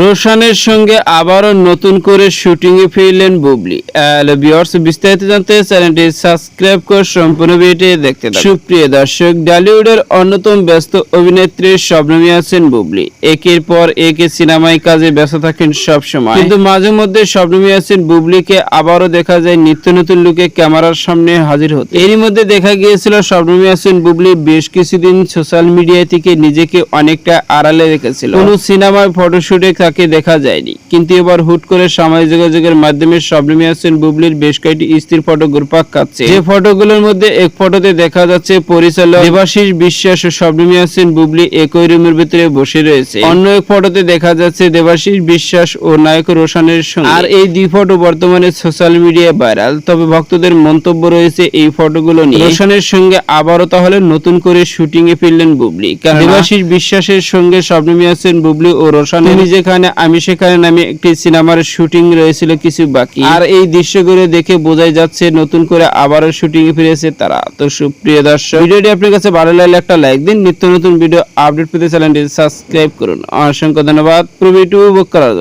রোশানের সঙ্গে আবারও নতুন করে শুটিং এ ফিরলেন বুবলি। ভিউয়ার্স বিস্তারিত জানতে চ্যানেলটি সাবস্ক্রাইব করে সম্পূর্ণ ভিডিওটি দেখতে সুপ্রিয় দর্শক বলিউডের অন্যতম ব্যস্ত অভিনেত্রী শবনমী আছেন বুবলি। একের পর একে সিনেমায় কাজে ব্যস্ত থাকেন সব সময় কিন্তু মাঝে মধ্যে শবনমী আছেন বুবলিকে আবারও দেখা যায় নিত্য নতুন লুকে ক্যামেরার সামনে হাজির হতে। এরই মধ্যে দেখা গিয়েছিল শবনমী আছেন বুবলি বেশ কিছুদিন সোশ্যাল মিডিয়া থেকে নিজেকে অনেকটা আড়ালে রেখেছিল। কোনো সিনেমায় ফটোশুটে তাকে দেখা যায়নি কিন্তু এবার হুট করে সামাজিক যোগাযোগের মাধ্যমে শবনমী হাসান বুবলির বেশ কয়েকটি স্থির ফটো ঘুরপাক খাচ্ছে। যে ফটোগুলোর মধ্যে এক ফটোতে দেখা যাচ্ছে পরিচালক দেবাশিস বিশ্বাস ও শবনমী হাসান বুবলি একই রুমের ভিতরে বসে রয়েছে। অন্য এক ফটোতে দেখা যাচ্ছে দেবাশিস বিশ্বাস ও নায়ক রোশানের সঙ্গে। আর এই দুই ফটো বর্তমানে সোশ্যাল মিডিয়ায় ভাইরাল। তবে ভক্তদের মন্তব্য রয়েছে এই ফটোগুলো নিয়ে। রোশানের সঙ্গে আবারও তাহলে নতুন করে শুটিং এ ফিরলেন বুবলি। কারণ দেবাশিস বিশ্বাসের সঙ্গে শবনমী হাসান বুবলি ও রোশান। যেখানে আমি সেখানে নামে একটি সিনেমার শুটিং রয়েছিল কিছু বাকি। আর এই দৃশ্যগুলো দেখে বোঝাই যাচ্ছে নতুন করে আবারও শুটিং ফিরেছে তারা। তো সুপ্রিয় দর্শক ভিডিওটি আপনার কাছে ভালো লাগলে একটা লাইক দিন। নিত্য নতুন ভিডিও আপডেট পেতে চ্যানেলটি সাবস্ক্রাইব করুন। অসংখ্য ধন্যবাদ। পুরো টু উপভোগ করার জন্য।